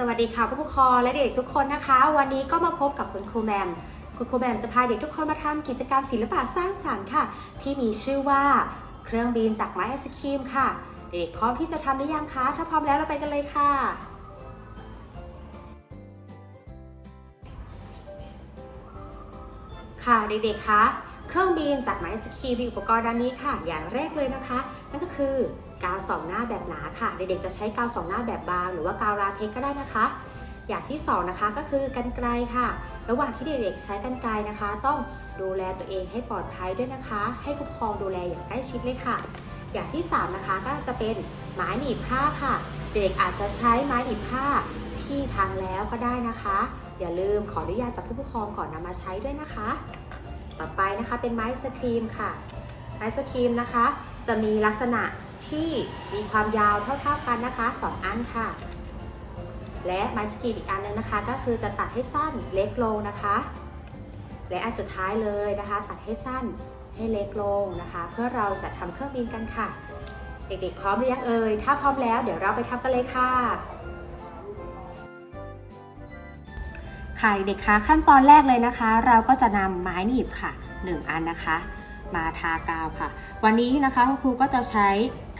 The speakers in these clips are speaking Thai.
สวัสดีค่ะผู้ปกครองและเด็กทุกคนนะคะ วันนี้ก็มาพบกับคุณครูแมม คุณครูแมมจะพาเด็กทุกคนมาทำกิจกรรมศิลปะสร้างสรรค์ค่ะ ที่มีชื่อว่าเครื่องบินจากไม้ไอศครีมค่ะ เด็กพร้อมที่จะทำหรือยังคะถ้าพร้อมแล้วเราไปกันเลยค่ะ ค่ะเด็กๆคะ เครื่องบินจากไม้ไอศครีมีอุปกรณ์ด้านนี้ค่ะ อย่างแรกเลยนะคะ นั่นก็คือกาวสองหน้าแบบหนาค่ะเด็กๆจะใช้กาวสองหน้าแบบบาง หรือว่ากาวลาเทคก็ได้นะคะ อย่างที่สองนะคะก็คือกันไกลค่ะ ระหว่างที่เด็กๆใช้กันไกลนะคะ ต้องดูแลตัวเองให้ปลอดภัยด้วยนะคะ ให้ผู้ปกครองดูแลอย่างใกล้ชิดเลยค่ะ อย่างที่สามนะคะก็จะเป็นไม้หนีบผ้าค่ะ เด็กอาจจะใช้ไม้หนีบผ้าที่พังแล้วก็ได้นะคะ อย่าลืมขออนุญาตจากผู้ปกครองก่อนนำมาใช้ด้วยนะคะ ต่อไปนะคะเป็นไม้สครีมค่ะ ไม้สครีมนะคะ จะมีลักษณะที่มีความยาวเท่าๆกันนะคะ 2 อันค่ะ และไม้สกรีนอีกอันหนึงนะคะ ก็คือจะตัดให้สั้นเล็กลงนะคะ และอันสุดท้ายเลยนะคะ ตัดให้สั้นให้เล็กลงนะคะ เพื่อเราจะทำเครื่องบินกันค่ะ เด็กๆพร้อมหรือยังเอ่ยถ้าพร้อมแล้วเดี๋ยวเราไปทำกันเลยค่ะ ค่ะเด็กๆคะขั้นตอนแรกเลยนะคะ เราก็จะนำไม้หนีบค่ะ 1 อันนะคะ มาทากาวค่ะ วันนี้นะคะคุณครูก็จะใช้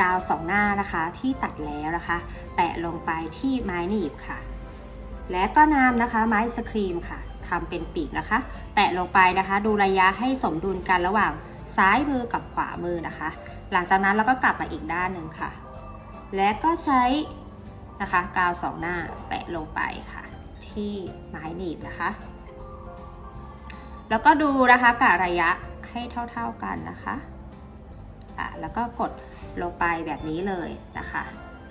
กาวสองหน้านะคะที่ตัดแล้วนะคะ แปะลงไปที่ไม้หนีบค่ะ และก็นำนะคะไม้สครีมค่ะทำเป็นปีกนะคะ แปะลงไปนะคะ ดูระยะให้สมดุลกันระหว่างซ้ายมือกับขวามือนะคะ หลังจากนั้นเราก็กลับมาอีกด้านหนึ่งค่ะ และก็ใช้นะคะกาวสองหน้าแปะลงไปค่ะ ที่ไม้หนีบนะคะ แล้วก็ดูนะคะกะระยะให้เท่าๆกันนะคะอะแล้วก็กดลงไปแบบนี้เลยนะคะ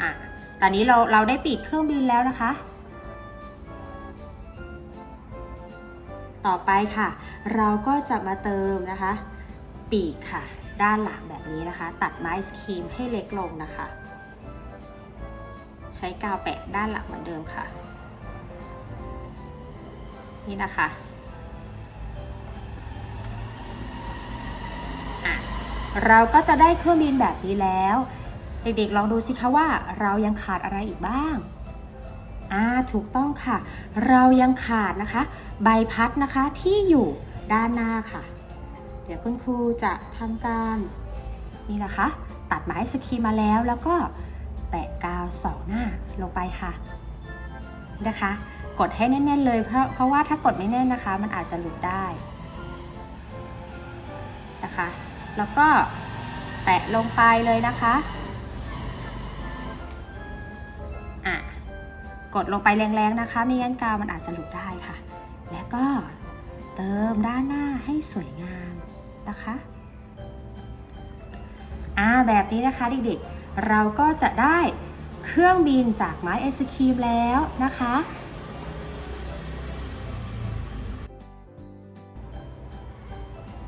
อะตอนนี้เราเราได้ปีกเครื่องบินแล้วนะคะ ต่อไปค่ะ เราก็จะมาเติมนะคะ ปีกค่ะ ด้านหลังแบบนี้นะคะ ตัดไม้สครีมให้เล็กลงนะคะ ใช้กาวแปะด้านหลังเหมือนเดิมค่ะ นี่นะคะเราก็จะได้เครื่องบินแบบนี้แล้ว เด็กๆลองดูสิคะว่าเรายังขาดอะไรอีกบ้างอ่าถูกต้องค่ะ เรายังขาดนะคะ ใบพัดนะคะที่อยู่ด้านหน้าค่ะ เดี๋ยวคุณครูจะทำการนี่นะคะ ตัดไม้สกีมาแล้วแล้วก็แปะกาวสองหน้าลงไปค่ะนะคะ กดให้แน่น ๆ เลยเพราะเพราะว่าถ้ากดไม่แน่นนะคะ มันอาจจะหลุดได้นะคะ แล้วก็แปะลงไปเลยนะคะอะกดลงไปแรงๆนะคะไม่งั้นกาวมันอาจจะหลุดได้ค่ะ แล้วก็เติมด้านหน้าให้สวยงามนะคะอ่าแบบนี้นะคะเด็กๆ เราก็จะได้เครื่องบินจากไม้ไอศครีมแล้วนะคะ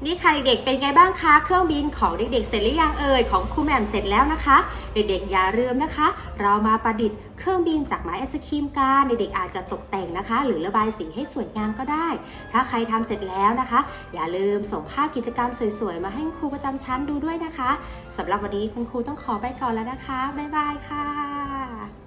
นี่ค่ะเด็กๆ เป็นไงบ้างคะ เครื่องบินของเด็กๆ เสร็จหรือยังเอ่ย ของครูแหม่มเสร็จแล้วนะคะ เด็กๆ อย่าลืมนะคะ เรามาประดิษฐ์เครื่องบินจากไม้ไอศครีมกันเด็กๆ อาจจะตกแต่งนะคะ หรือระบายสีให้สวยงามก็ได้ ถ้าใครทำเสร็จแล้วนะคะ อย่าลืมส่งภาพกิจกรรมสวยๆ มาให้ครูประจำชั้นดูด้วยนะคะสำหรับวันนี้คุณครูต้องขอไปก่อนแล้วนะคะ บ๊ายบายค่ะ